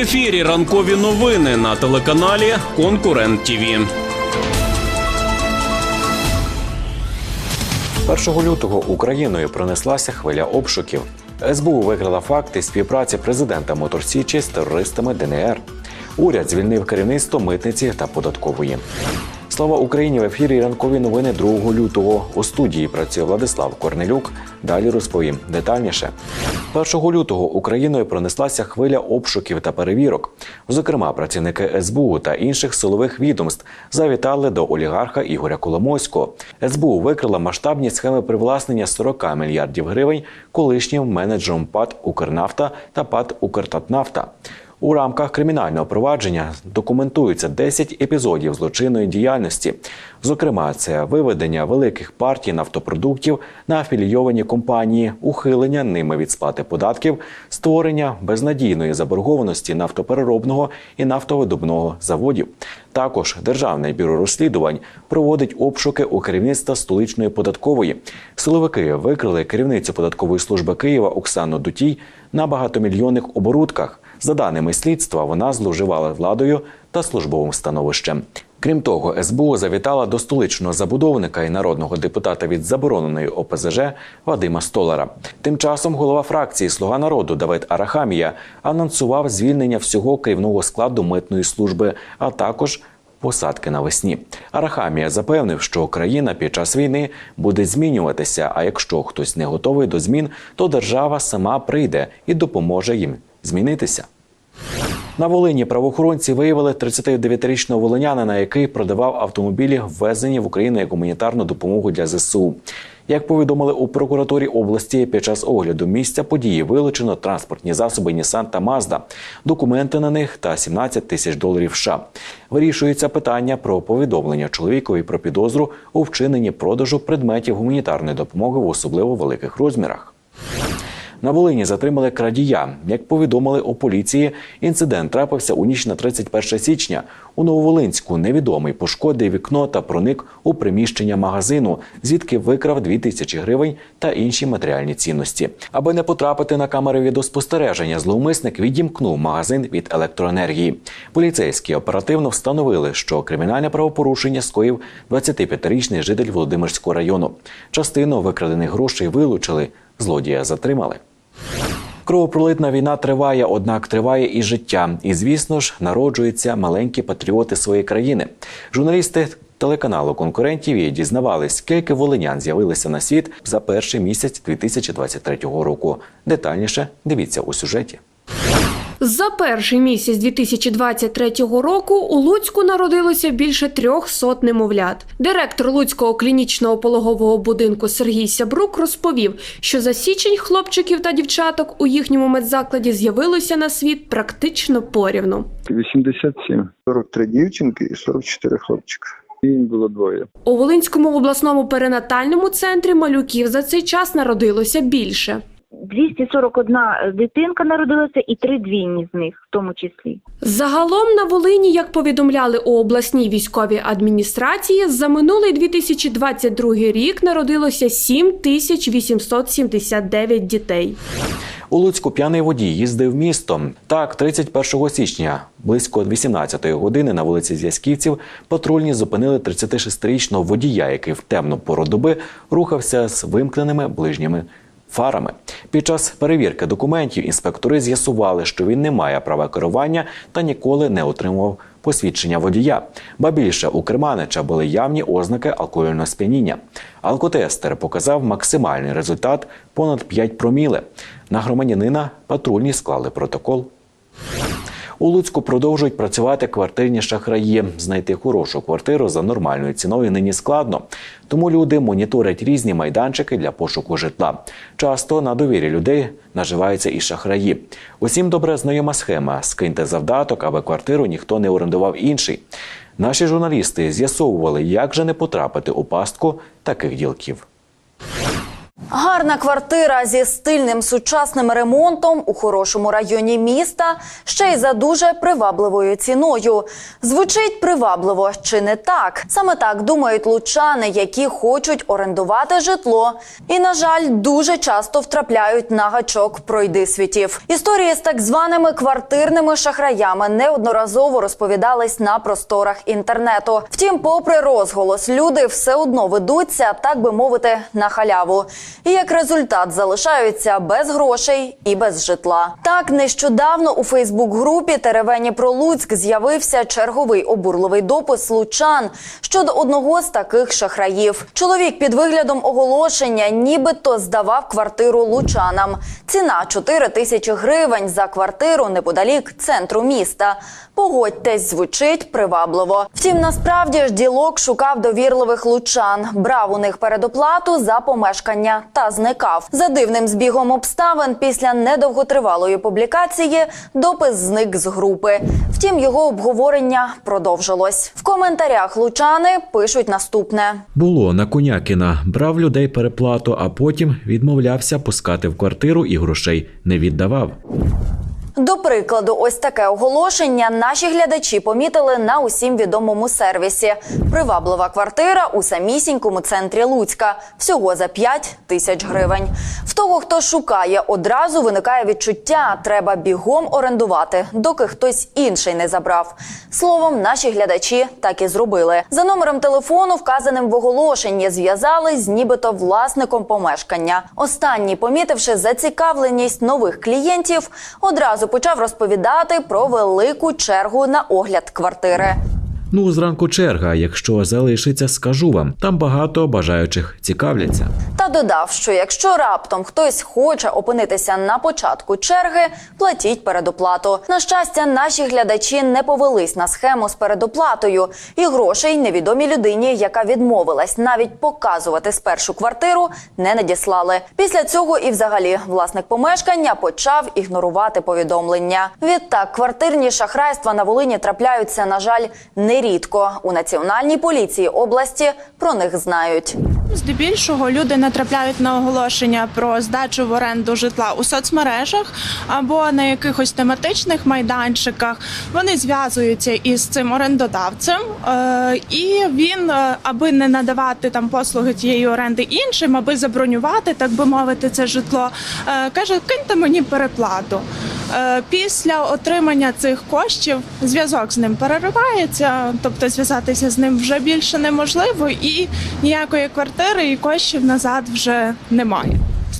ефірі ранкові новини на телеканалі Конкурент ТІВІ. 1 лютого Україною пронеслася хвиля обшуків. СБУ викрила факти співпраці президента Моторсічі з терористами ДНР. Уряд звільнив керівництво митниці та податкової. Слава Україні в ефірі ранкові новини 2 лютого. У студії працює Владислав Корнелюк. Далі розповім детальніше. 1 лютого Україною пронеслася хвиля обшуків та перевірок. Зокрема, працівники СБУ та інших силових відомств завітали до олігарха Ігоря Коломойського. СБУ викрила масштабні схеми привласнення 40 мільярдів гривень колишнім менеджером ПАД Укрнафта та ПАД Укртатнафта. У рамках кримінального провадження документуються 10 епізодів злочинної діяльності. Зокрема, це виведення великих партій нафтопродуктів на афілійовані компанії, ухилення ними від сплати податків, створення безнадійної заборгованості нафтопереробного і нафтовидобного заводів. Також Державне бюро розслідувань проводить обшуки у керівництва столичної податкової. Силовики викрили керівницю податкової служби Києва Оксану Дутій на багатомільйонних оборудках. За даними слідства, вона зловживала владою та службовим становищем. Крім того, СБУ завітала до столичного забудовника і народного депутата від забороненої ОПЗЖ Вадима Столара. Тим часом голова фракції Слуга народу Давид Арахамія анонсував звільнення всього керівного складу митної служби, а також посадки навесні. Арахамія запевнив, що країна під час війни буде змінюватися. А якщо хтось не готовий до змін, то держава сама прийде і допоможе їм змінитися. На Волині правоохоронці виявили 39-річного волинянина, який продавав автомобілі, ввезені в Україну як гуманітарну допомогу для ЗСУ. Як повідомили у прокуратурі області, під час огляду місця події вилучено транспортні засоби Нісан та Мазда, документи на них та 17 тисяч доларів. США. вирішується питання про повідомлення чоловікові про підозру у вчиненні продажу предметів гуманітарної допомоги в особливо великих розмірах. На Волині затримали крадія. Як повідомили у поліції, інцидент трапився у ніч на 31 січня. У Нововолинську невідомий пошкодив вікно та проник у приміщення магазину, звідки викрав 2 тисячі гривень та інші матеріальні цінності. Аби не потрапити на камери відеоспостереження, зловмисник відімкнув магазин від електроенергії. Поліцейські оперативно встановили, що кримінальне правопорушення скоїв 25-річний житель Володимирського району. Частину викрадених грошей вилучили, злодія затримали. Кровопролитна війна триває, однак триває і життя. І звісно ж, народжуються маленькі патріоти своєї країни. Журналісти телеканалу конкурентів і дізнавались, скільки волинян з'явилися на світ за перший місяць 2023 року. Детальніше дивіться у сюжеті. За перший місяць 2023 року у Луцьку народилося більше трьох сот немовлят. Директор Луцького клінічного пологового будинку Сергій Сябрук розповів, що за січень хлопчиків та дівчаток у їхньому медзакладі з'явилося на світ практично порівну. 87, 43 дівчинки і 44 хлопчика. Їм було двоє. У Волинському обласному перинатальному центрі малюків за цей час народилося більше. 241 дитинка народилася і три двійні з них, в тому числі. Загалом на Волині, як повідомляли у обласній військовій адміністрації, за минулий 2022 рік народилося 7879 дітей. У Луцьку п'яний водій їздив містом. Так, 31 січня, близько 18-ї години на вулиці Зв'язківців патрульні зупинили 36-річного водія, який в темну пору доби рухався з вимкненими ближніми фарами. Під час перевірки документів інспектори з'ясували, що він не має права керування та ніколи не отримував посвідчення водія. Ба більше у Керманича були явні ознаки алкогольного сп'яніння. Алкотестер показав максимальний результат понад 5 проміли. На громадянина патрульні склали протокол. У Луцьку продовжують працювати квартирні шахраї. Знайти хорошу квартиру за нормальною ціною нині складно. Тому люди моніторять різні майданчики для пошуку житла. Часто на довірі людей наживаються і шахраї. Усім добре знайома схема: скиньте завдаток, аби квартиру ніхто не орендував інший. Наші журналісти з'ясовували, як же не потрапити у пастку таких ділків. Гарна квартира зі стильним сучасним ремонтом у хорошому районі міста, ще й за дуже привабливою ціною. Звучить привабливо чи не так? Саме так думають лучани, які хочуть орендувати житло, і на жаль, дуже часто втрапляють на гачок пройди світів. Історії з так званими квартирними шахраями неодноразово розповідались на просторах інтернету. Втім, попри розголос, люди все одно ведуться, так би мовити, на халяву. І як результат залишаються без грошей і без житла. Так нещодавно у Фейсбук-групі Теревені про Луцьк з'явився черговий обурливий допис лучан щодо одного з таких шахраїв. Чоловік під виглядом оголошення, нібито здавав квартиру лучанам. Ціна 4 тисячі гривень за квартиру неподалік центру міста. Погодьтесь, звучить привабливо. Втім, насправді ж ділок шукав довірливих лучан, брав у них передоплату за помешкання та зникав. За дивним збігом обставин після недовготривалої публікації допис зник з групи. Втім, його обговорення продовжилось. В коментарях лучани пишуть наступне. Було на Конякіна, брав людей переплату, а потім відмовлявся пускати в квартиру і грошей не віддавав. До прикладу, ось таке оголошення наші глядачі помітили на усім відомому сервісі. Приваблива квартира у самісінькому центрі Луцька. Всього за 5 тисяч гривень. В того, хто шукає, одразу виникає відчуття, треба бігом орендувати, доки хтось інший не забрав. Словом, наші глядачі так і зробили. За номером телефону, вказаним в оголошенні, зв'язались з нібито власником помешкання. Останній, помітивши зацікавленість нових клієнтів, одразу почав розповідати про велику чергу на огляд квартири. Ну, зранку черга. Якщо залишиться, скажу вам. Там багато бажаючих цікавляться. Та додав, що якщо раптом хтось хоче опинитися на початку черги, платіть передоплату. На щастя, наші глядачі не повелись на схему з передоплатою, і грошей невідомій людині, яка відмовилась навіть показувати спершу квартиру, не надіслали. Після цього і взагалі власник помешкання почав ігнорувати повідомлення. Відтак, квартирні шахрайства на Волині трапляються, на жаль, нерідко. У національній поліції області про них знають. Здебільшого люди натрапляють на оголошення про здачу в оренду житла у соцмережах або на якихось тематичних майданчиках. Вони зв'язуються із цим орендодавцем, е, і він, е, аби не надавати там послуги тієї оренди іншим, аби забронювати, так би мовити, це житло, е, каже: киньте мені переплату. Е, Після отримання цих коштів зв'язок з ним переривається, тобто зв'язатися з ним вже більше неможливо, і ніякої квартири і коштів назад вже немає.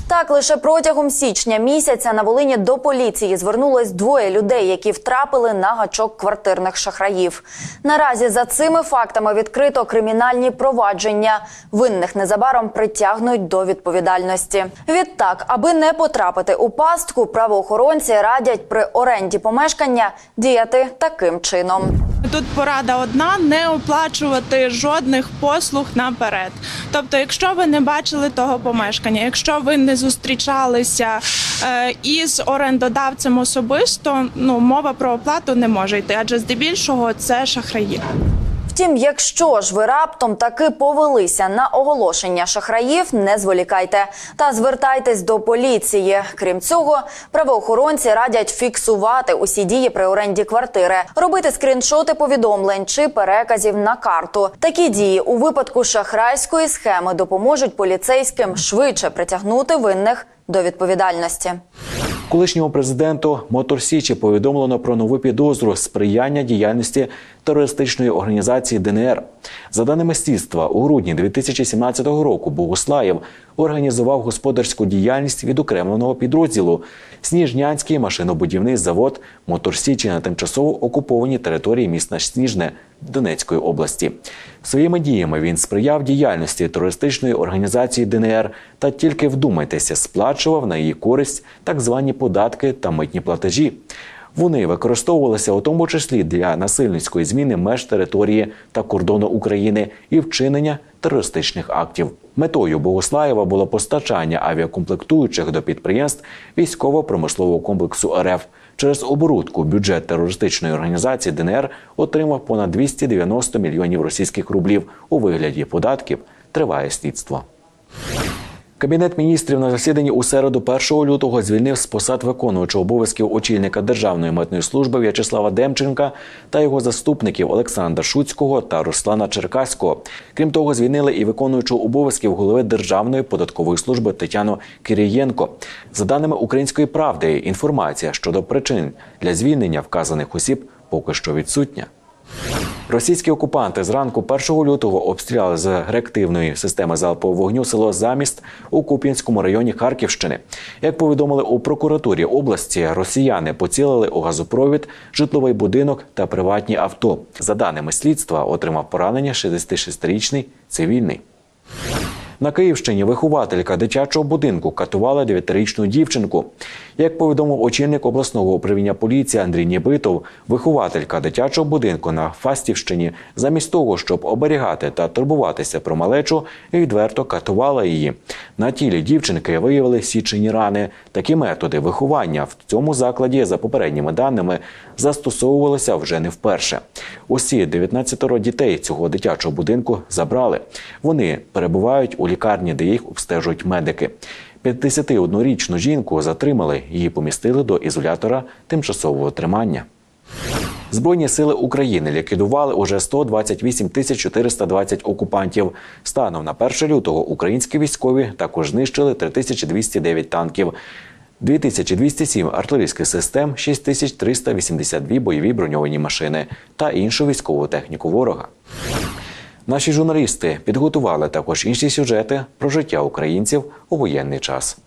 Так, лише протягом січня місяця на Волині до поліції звернулось двоє людей, які втрапили на гачок квартирних шахраїв. Наразі за цими фактами відкрито кримінальні провадження. Винних незабаром притягнуть до відповідальності. Відтак, аби не потрапити у пастку, правоохоронці радять при оренді помешкання діяти таким чином. Тут порада одна: не оплачувати жодних послуг наперед. Тобто, якщо ви не бачили того помешкання, якщо ви не зустрічалися е, із орендодавцем особисто, ну мова про оплату не може йти, адже здебільшого це шахраї. Втім, якщо ж ви раптом таки повелися на оголошення шахраїв, не зволікайте та звертайтесь до поліції. Крім цього, правоохоронці радять фіксувати усі дії при оренді квартири, робити скріншоти повідомлень чи переказів на карту. Такі дії у випадку шахрайської схеми допоможуть поліцейським швидше притягнути винних до відповідальності. Колишньому президенту Мотор Січі повідомлено про нову підозру сприяння діяльності терористичної організації ДНР. За даними слідства, у грудні 2017 року Богуслаєв організував господарську діяльність відокремленого підрозділу Сніжнянський машинобудівний завод Мотор Січі на тимчасово окупованій території міста Сніжне Донецької області. Своїми діями він сприяв діяльності терористичної організації ДНР та тільки вдумайтеся, сплачував на її користь так звані податки та митні платежі. Вони використовувалися у тому числі для насильницької зміни меж території та кордону України і вчинення терористичних актів. Метою Богослаєва було постачання авіакомплектуючих до підприємств військово-промислового комплексу РФ. Через оборудку бюджет терористичної організації ДНР отримав понад 290 мільйонів російських рублів у вигляді податків. Триває слідство. Кабінет міністрів на засіданні у середу 1 лютого звільнив з посад виконуючого обов'язків очільника Державної митної служби В'ячеслава Демченка та його заступників Олександра Шуцького та Руслана Черкаського. Крім того, звільнили і виконуючого обов'язків голови Державної податкової служби Тетяну Кирієнко. За даними Української правди, інформація щодо причин для звільнення вказаних осіб поки що відсутня. Російські окупанти зранку 1 лютого обстріляли з реактивної системи залпового вогню село Заміст у Куп'янському районі Харківщини. Як повідомили у прокуратурі області, росіяни поцілили у газопровід, житловий будинок та приватні авто. За даними слідства, отримав поранення 66-річний цивільний. На Київщині вихователька дитячого будинку катувала 9-річну дівчинку. Як повідомив очільник обласного управління поліції Андрій Нібитов, вихователька дитячого будинку на Фастівщині, замість того, щоб оберігати та турбуватися про малечу, відверто катувала її. На тілі дівчинки виявили січені рани. Такі методи виховання в цьому закладі, за попередніми даними, застосовувалися вже не вперше. Усі 19 дітей цього дитячого будинку забрали. Вони перебувають у лікарні, де їх обстежують медики. 51-річну жінку затримали, її помістили до ізолятора тимчасового тримання. Збройні сили України ліквідували уже 128 тисяч 420 окупантів. Станом на 1 лютого українські військові також знищили 3209 танків. 2207 артилерійських систем, 6382 бойові броньовані машини та іншу військову техніку ворога. Наші журналісти підготували також інші сюжети про життя українців у воєнний час.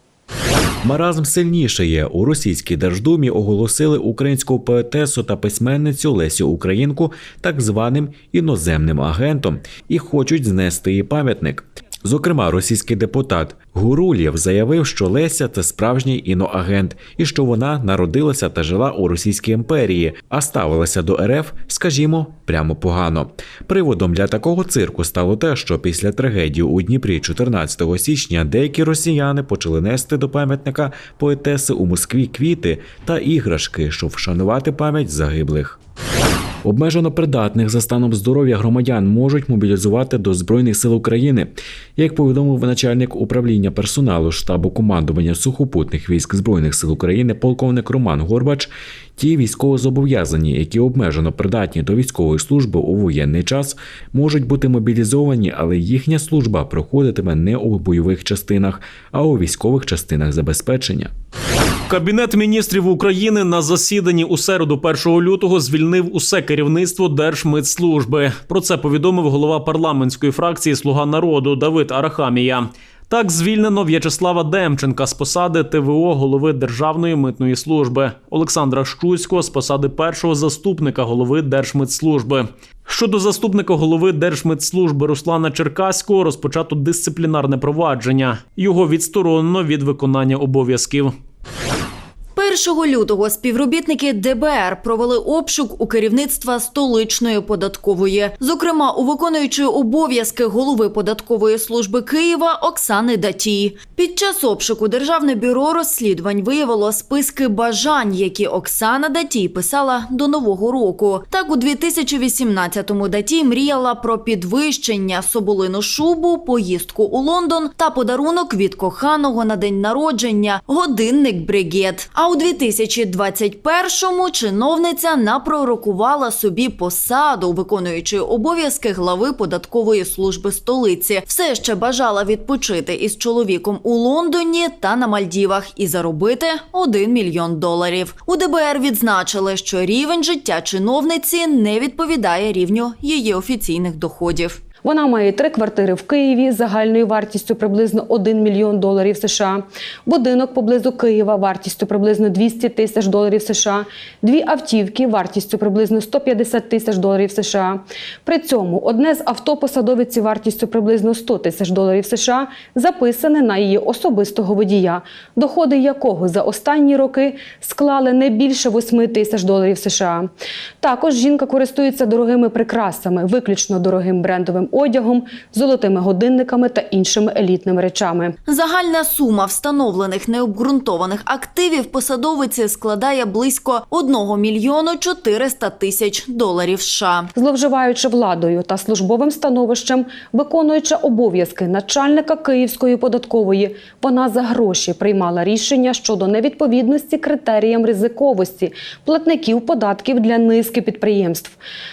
Маразм сильнішає. У російській Держдумі оголосили українську поетесу та письменницю Лесю Українку так званим іноземним агентом і хочуть знести її пам'ятник. Зокрема, російський депутат Гурулєв заявив, що Леся це справжній іноагент і що вона народилася та жила у Російській імперії, а ставилася до РФ, скажімо, прямо погано. Приводом для такого цирку стало те, що після трагедії у Дніпрі 14 січня деякі росіяни почали нести до пам'ятника поетеси у Москві квіти та іграшки, щоб вшанувати пам'ять загиблих. Обмежено придатних за станом здоров'я громадян можуть мобілізувати до Збройних сил України. Як повідомив начальник управління персоналу штабу командування сухопутних військ Збройних сил України, полковник Роман Горбач, ті військовозобов'язані, які обмежено придатні до військової служби у воєнний час, можуть бути мобілізовані, але їхня служба проходитиме не у бойових частинах, а у військових частинах забезпечення. Кабінет міністрів України на засіданні у середу 1 лютого звільнив усе керівництво Держмитслужби. Про це повідомив голова парламентської фракції Слуга народу Давид Арахамія. Так звільнено В'ячеслава Демченка з посади ТВО голови Державної митної служби, Олександра Щуцького з посади першого заступника голови Держмитслужби. Щодо заступника голови Держмитслужби Руслана Черкаського розпочато дисциплінарне провадження. Його відсторонено від виконання обов'язків. 1 лютого співробітники ДБР провели обшук у керівництва столичної податкової, зокрема у виконуючої обов'язки голови податкової служби Києва Оксани Датій. Під час обшуку Державне бюро розслідувань виявило списки бажань, які Оксана Датій писала до нового року. Так, у 2018-му Датій мріяла про підвищення соболину шубу, поїздку у Лондон та подарунок від коханого на день народження годинник бригет. А у 2021-му чиновниця напророкувала собі посаду, виконуючи обов'язки глави податкової служби столиці. Все ще бажала відпочити із чоловіком у Лондоні та на Мальдівах і заробити 1 мільйон доларів. У ДБР відзначили, що рівень життя чиновниці не відповідає рівню її офіційних доходів. Вона має три квартири в Києві з загальною вартістю приблизно 1 мільйон доларів США, будинок поблизу Києва вартістю приблизно 200 тисяч доларів США, дві автівки вартістю приблизно 150 тисяч доларів США. При цьому одне з авто посадовиці вартістю приблизно 100 тисяч доларів США записане на її особистого водія, доходи якого за останні роки склали не більше 8 тисяч доларів США. Також жінка користується дорогими прикрасами, виключно дорогим брендовим одягом, золотими годинниками та іншими елітними речами. Загальна сума встановлених необґрунтованих активів посадовиці складає близько 1 мільйону 400 тисяч доларів США. Зловживаючи владою та службовим становищем, виконуючи обов'язки начальника Київської податкової, вона за гроші приймала рішення щодо невідповідності критеріям ризиковості платників податків для низки підприємств.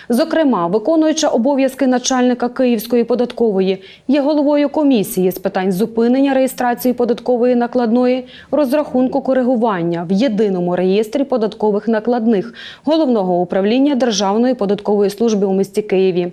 Зокрема, виконуючи обов'язки начальника Київської податкової, є головою комісії з питань зупинення реєстрації податкової накладної, розрахунку коригування в єдиному реєстрі податкових накладних головного управління Державної податкової служби у місті Києві.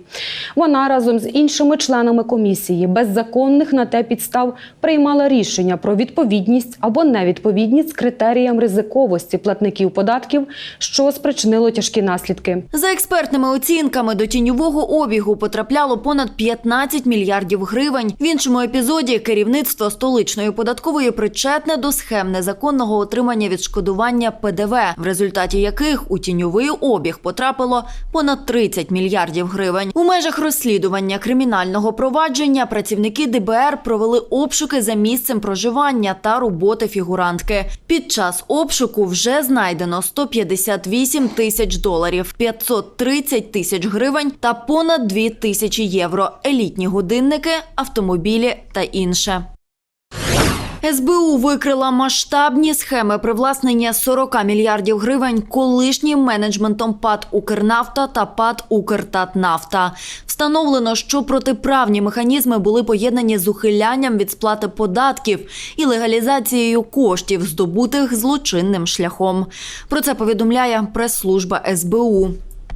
Вона разом з іншими членами комісії без законних на те підстав приймала рішення про відповідність або невідповідність критеріям ризиковості платників податків, що спричинило тяжкі наслідки. За експертними оцінками до тіньового обігу потрапляло понад 15 мільярдів гривень. В іншому епізоді керівництво столичної податкової причетне до схем незаконного отримання відшкодування ПДВ, в результаті яких у тіньовий обіг потрапило понад 30 мільярдів гривень. У межах розслідування кримінального провадження працівники ДБР провели обшуки за місцем проживання та роботи фігурантки. Під час обшуку вже знайдено 158 тисяч доларів, 530 тисяч гривень та понад 2 тисячі євро, елітні годинники, автомобілі та інше. СБУ викрила масштабні схеми привласнення 40 мільярдів гривень колишнім менеджментом ПАД «Укрнафта» та ПАД «Укртатнафта». Встановлено, що протиправні механізми були поєднані з ухилянням від сплати податків і легалізацією коштів, здобутих злочинним шляхом. Про це повідомляє прес-служба СБУ.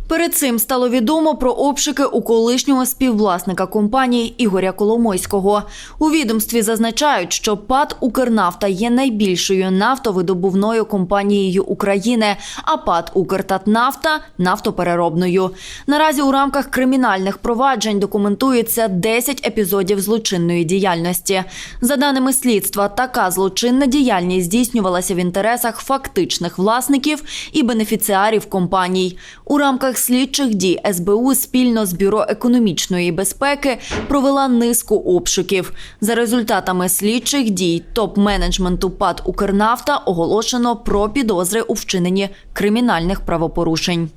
Перед цим стало відомо про обшуки у колишнього співвласника компанії Ігоря Коломойського. У відомстві зазначають, що ПАД «Укрнафта» є найбільшою нафтовидобувною компанією України, а ПАД «Укртатнафта» – нафтопереробною. Наразі у рамках кримінальних проваджень документується 10 епізодів злочинної діяльності. За даними слідства, така злочинна діяльність здійснювалася в інтересах фактичних власників і бенефіціарів компаній. У рамках слідчих дій СБУ спільно з Бюро економічної безпеки провела низку обшуків. За результатами слідчих дій топ-менеджменту ПАД «Укрнафта» оголошено про підозри у вчиненні кримінальних правопорушень.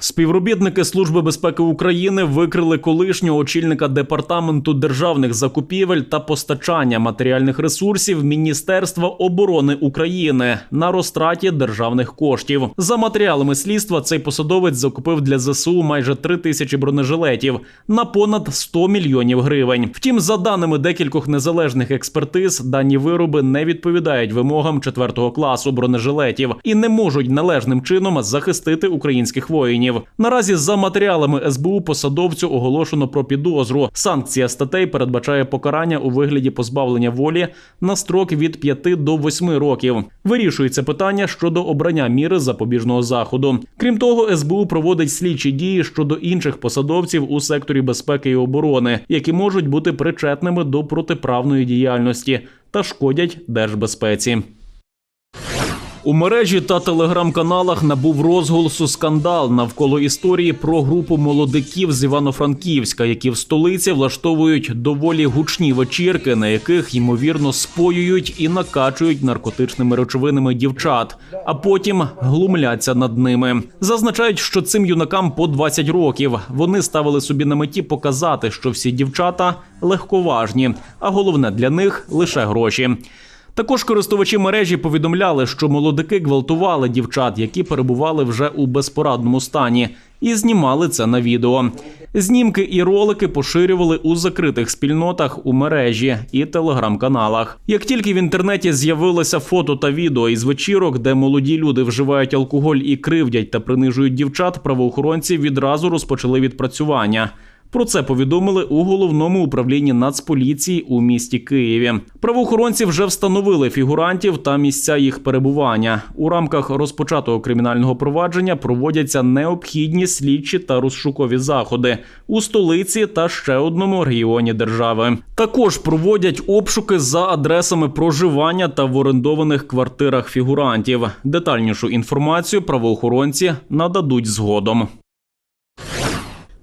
Співробітники Служби безпеки України викрили колишнього очільника департаменту державних закупівель та постачання матеріальних ресурсів Міністерства оборони України на розтраті державних коштів. За матеріалами слідства цей посадовець закупив для ЗСУ майже три тисячі бронежилетів на понад 100 мільйонів гривень. Втім, за даними декількох незалежних експертиз, дані вироби не відповідають вимогам четвертого класу бронежилетів і не можуть належним чином захистити українських воїнів. Наразі за матеріалами СБУ посадовцю оголошено про підозру. Санкція статей передбачає покарання у вигляді позбавлення волі на строк від 5 до 8 років. Вирішується питання щодо обрання міри запобіжного заходу. Крім того, СБУ проводить слідчі дії щодо інших посадовців у секторі безпеки і оборони, які можуть бути причетними до протиправної діяльності та шкодять держбезпеці. У мережі та телеграм-каналах набув розголосу скандал навколо історії про групу молодиків з Івано-Франківська, які в столиці влаштовують доволі гучні вечірки, на яких ймовірно споюють і накачують наркотичними речовинами дівчат, а потім глумляться над ними. Зазначають, що цим юнакам по 20 років вони ставили собі на меті показати, що всі дівчата легковажні, а головне для них лише гроші. Також користувачі мережі повідомляли, що молодики гвалтували дівчат, які перебували вже у безпорадному стані, і знімали це на відео. Знімки і ролики поширювали у закритих спільнотах у мережі і телеграм-каналах. Як тільки в інтернеті з'явилося фото та відео із вечірок, де молоді люди вживають алкоголь і кривдять та принижують дівчат, правоохоронці відразу розпочали відпрацювання. Про це повідомили у головному управлінні Нацполіції у місті Києві. Правоохоронці вже встановили фігурантів та місця їх перебування. У рамках розпочатого кримінального провадження проводяться необхідні слідчі та розшукові заходи у столиці та ще одному регіоні держави. Також проводять обшуки за адресами проживання та в орендованих квартирах фігурантів. Детальнішу інформацію правоохоронці нададуть згодом.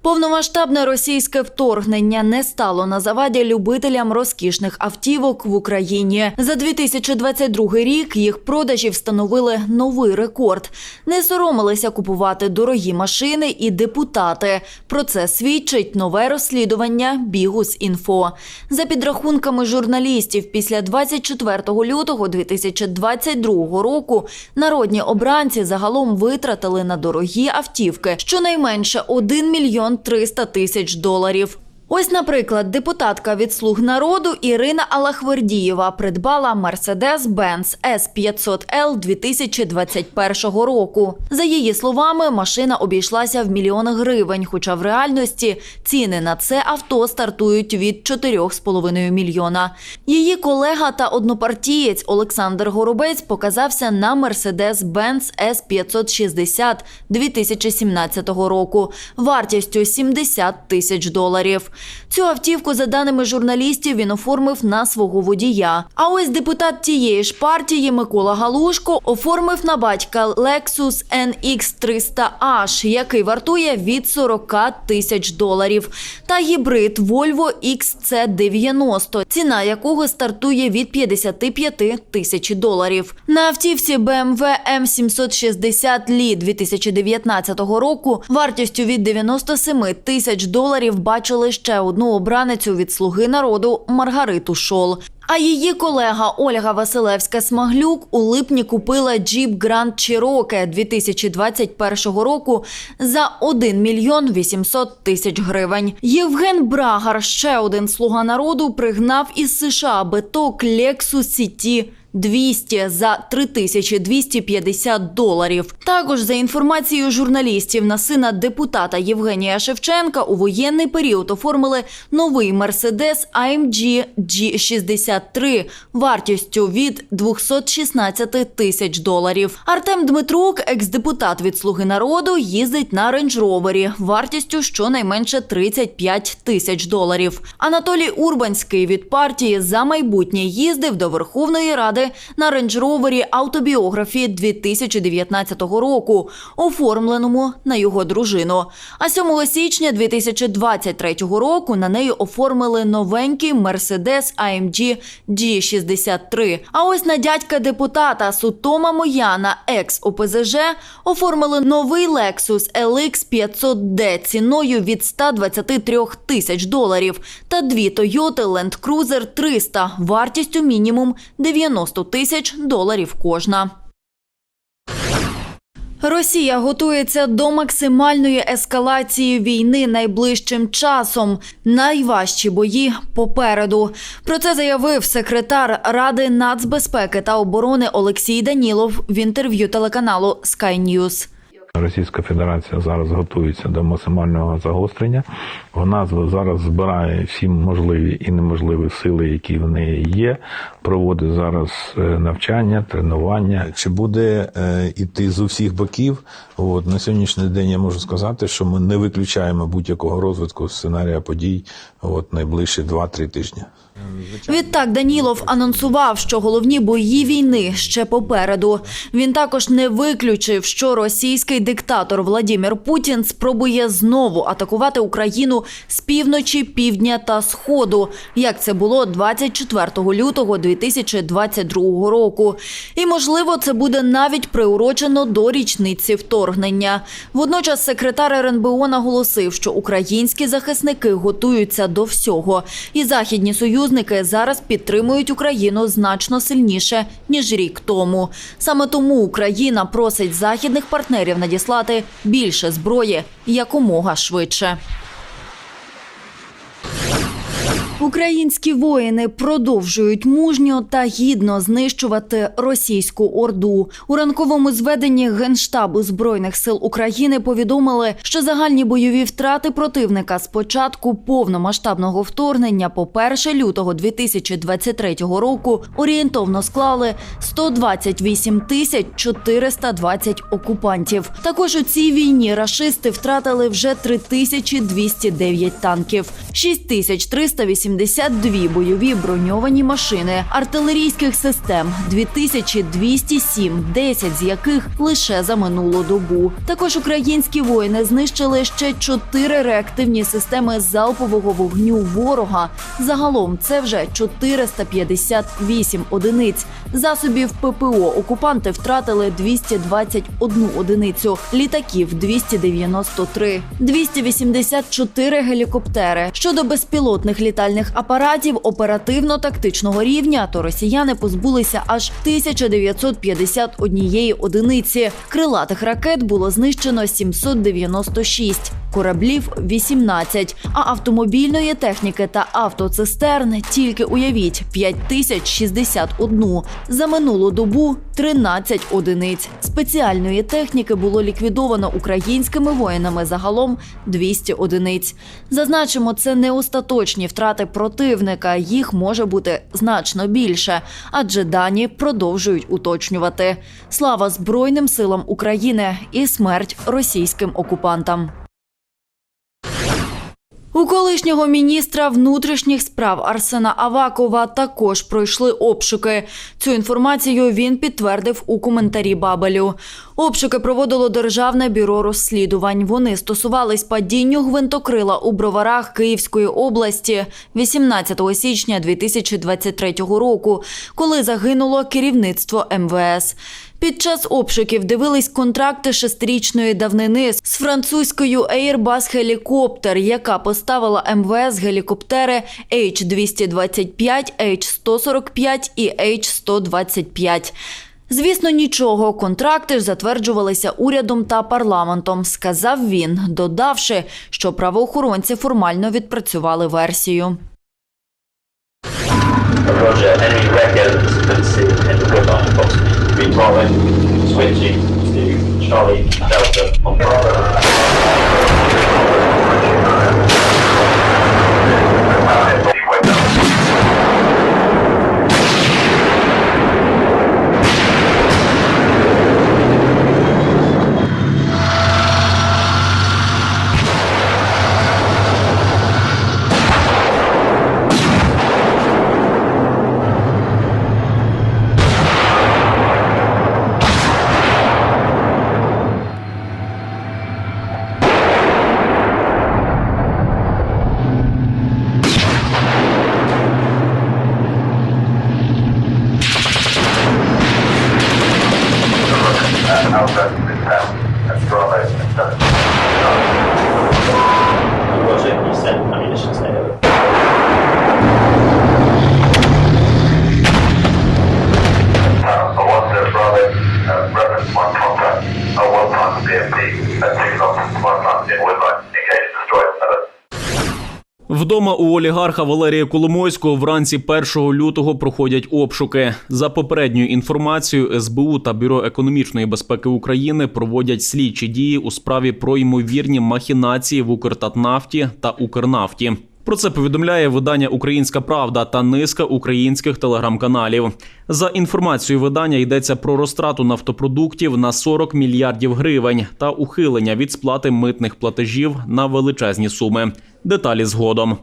Повномасштабне російське вторгнення не стало на заваді любителям розкішних автівок в Україні. За 2022 рік їх продажі встановили новий рекорд. Не соромилися купувати дорогі машини і депутати. Про це свідчить нове розслідування Бігус.Інфо. За підрахунками журналістів, після 24 лютого 2022 року народні обранці загалом витратили на дорогі автівки щонайменше 1 мільйон 300 тисяч доларів. Ось, наприклад, депутатка від «Слуг народу Ірина Алахвердієва придбала Mercedes-Benz S500L 2021 року. За її словами, машина обійшлася в мільйон гривень, хоча в реальності ціни на це авто стартують від 4,5 мільйона. Її колега та однопартієць Олександр Горобець показався на Mercedes-Benz S560 2017 року вартістю 70 тисяч доларів. Цю автівку, за даними журналістів, він оформив на свого водія. А ось депутат тієї ж партії Микола Галушко оформив на батька Lexus NX 300H, який вартує від 40 тисяч доларів, та гібрид Volvo XC90, ціна якого стартує від 55 тисяч доларів. На автівці BMW M760 Li 2019 року вартістю від 97 тисяч доларів бачили ще одну обраницю від «Слуги народу» Маргариту Шол. А її колега Ольга Василевська-Смаглюк у липні купила Jeep Grand Cherokee 2021 року за 1 мільйон 800 тисяч гривень. Євген Брагар, ще один слуга народу, пригнав із США биток Lexus CT 200 за 3250 доларів. Також за інформацією журналістів на сина депутата Євгенія Шевченка у воєнний період оформили новий Mercedes AMG G63 вартістю від 216 тисяч доларів. Артем Дмитрук, екс-депутат від Слуги народу, їздить на рейндж-ровері вартістю щонайменше 35 тисяч доларів. Анатолій Урбанський від партії за майбутнє їздив до Верховної Ради на рейндж-ровері автобіографії 2019 року, оформленому на його дружину. А 7 січня 2023 року на неї оформили новенький Mercedes AMG G63. А ось на дядька депутата Сутома Мояна, екс ОПЗЖ, оформили новий Lexus LX 500D ціною від 123 тисяч доларів та дві Toyota Land Cruiser 300 вартістю мінімум 90 тисяч доларів кожна. Росія готується до максимальної ескалації війни найближчим часом. Найважчі бої попереду. Про це заявив секретар Ради нацбезпеки та оборони Олексій Данілов в інтерв'ю телеканалу Sky News. Російська Федерація зараз готується до максимального загострення. Вона зараз збирає всі можливі і неможливі сили, які в неї є. Проводить зараз е, навчання, тренування. Чи буде е, іти з усіх боків? От на сьогоднішній день я можу сказати, що ми не виключаємо будь-якого розвитку сценарія подій от найближчі 2-3 тижні. Відтак Данілов анонсував, що головні бої війни ще попереду. Він також не виключив, що російський диктатор Владімір Путін спробує знову атакувати Україну з півночі, півдня та сходу, як це було 24 лютого 2022 року. І можливо, це буде навіть приурочено до річниці вторгнення. Водночас секретар РНБО наголосив, що українські захисники готуються до всього, і західні союзники зараз підтримують Україну значно сильніше ніж рік тому. Саме тому Україна просить західних партнерів надіслати більше зброї якомога швидше. Українські воїни продовжують мужньо та гідно знищувати російську орду. У ранковому зведенні Генштабу збройних сил України повідомили, що загальні бойові втрати противника з початку повномасштабного вторгнення по 1 лютого 2023 року орієнтовно склали 128 тисяч 420 окупантів. Також у цій війні рашисти втратили вже 3209 танків, 6380 282 бойові броньовані машини, артилерійських систем 2207, 10 з яких лише за минулу добу. Також українські воїни знищили ще 4 реактивні системи залпового вогню ворога. Загалом це вже 458 одиниць. Засобів ППО окупанти втратили 221 одиницю, літаків 293, 284 гелікоптери. Щодо безпілотних літальних апаратів оперативно-тактичного рівня, то росіяни позбулися аж 1951 одиниці. Крилатих ракет було знищено 796, кораблів 18, а автомобільної техніки та автоцистерн тільки уявіть 5061. За минулу добу 13 одиниць. Спеціальної техніки було ліквідовано українськими воїнами загалом 200 одиниць. Зазначимо, це не остаточні втрати противника. Їх може бути значно більше, адже дані продовжують уточнювати. Слава Збройним силам України і смерть російським окупантам. У колишнього міністра внутрішніх справ Арсена Авакова також пройшли обшуки. Цю інформацію він підтвердив у коментарі Бабелю. Обшуки проводило Державне бюро розслідувань. Вони стосувались падінню гвинтокрила у броварах Київської області 18 січня 2023 року, коли загинуло керівництво МВС. Під час обшуків дивились контракти шестирічної давнини з французькою Airbus Helicopter, яка поставила МВС гелікоптери H-225, H-145 і H-125. Звісно, нічого. Контракти ж затверджувалися урядом та парламентом, сказав він, додавши, що правоохоронці формально відпрацювали версію. Roger, Charlie, switching to Charlie Delta on Bravo. Вдома у олігарха Валерія Коломойського вранці 1 лютого проходять обшуки. За попередньою інформацією, СБУ та Бюро економічної безпеки України проводять слідчі дії у справі про ймовірні махінації в Укртатнафті та Укрнафті. Про це повідомляє видання Українська Правда та низка українських телеграм-каналів. За інформацією видання йдеться про розтрату нафтопродуктів на 40 мільярдів гривень та ухилення від сплати митних платежів на величезні суми. Деталі згодом.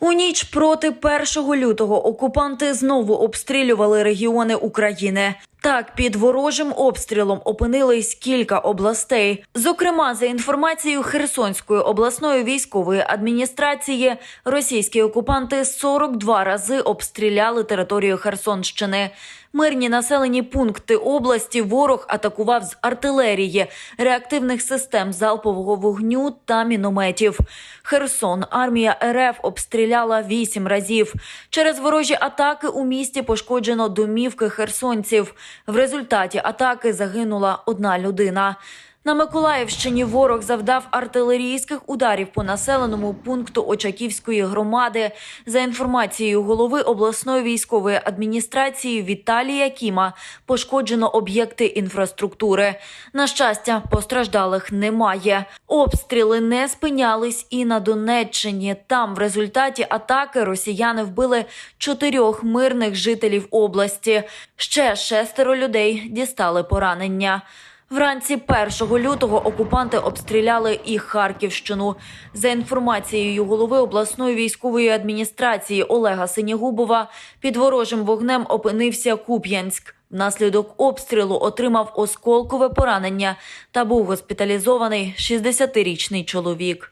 У ніч проти 1 лютого окупанти знову обстрілювали регіони України. Так, під ворожим обстрілом опинились кілька областей. Зокрема, за інформацією Херсонської обласної військової адміністрації, російські окупанти 42 рази обстріляли територію Херсонщини. Мирні населені пункти області ворог атакував з артилерії, реактивних систем залпового вогню та мінометів. Херсон армія РФ обстріляла вісім разів. Через ворожі атаки у місті пошкоджено домівки херсонців. В результаті атаки загинула одна людина. На Миколаївщині ворог завдав артилерійських ударів по населеному пункту Очаківської громади. За інформацією голови обласної військової адміністрації Віталія Кіма, пошкоджено об'єкти інфраструктури. На щастя, постраждалих немає. Обстріли не спинялись і на Донеччині. Там в результаті атаки росіяни вбили чотирьох мирних жителів області. Ще шестеро людей дістали поранення. Вранці 1 лютого окупанти обстріляли і Харківщину. За інформацією голови обласної військової адміністрації Олега Синігубова, під ворожим вогнем опинився Куп'янськ. Внаслідок обстрілу отримав осколкове поранення та був госпіталізований 60-річний чоловік.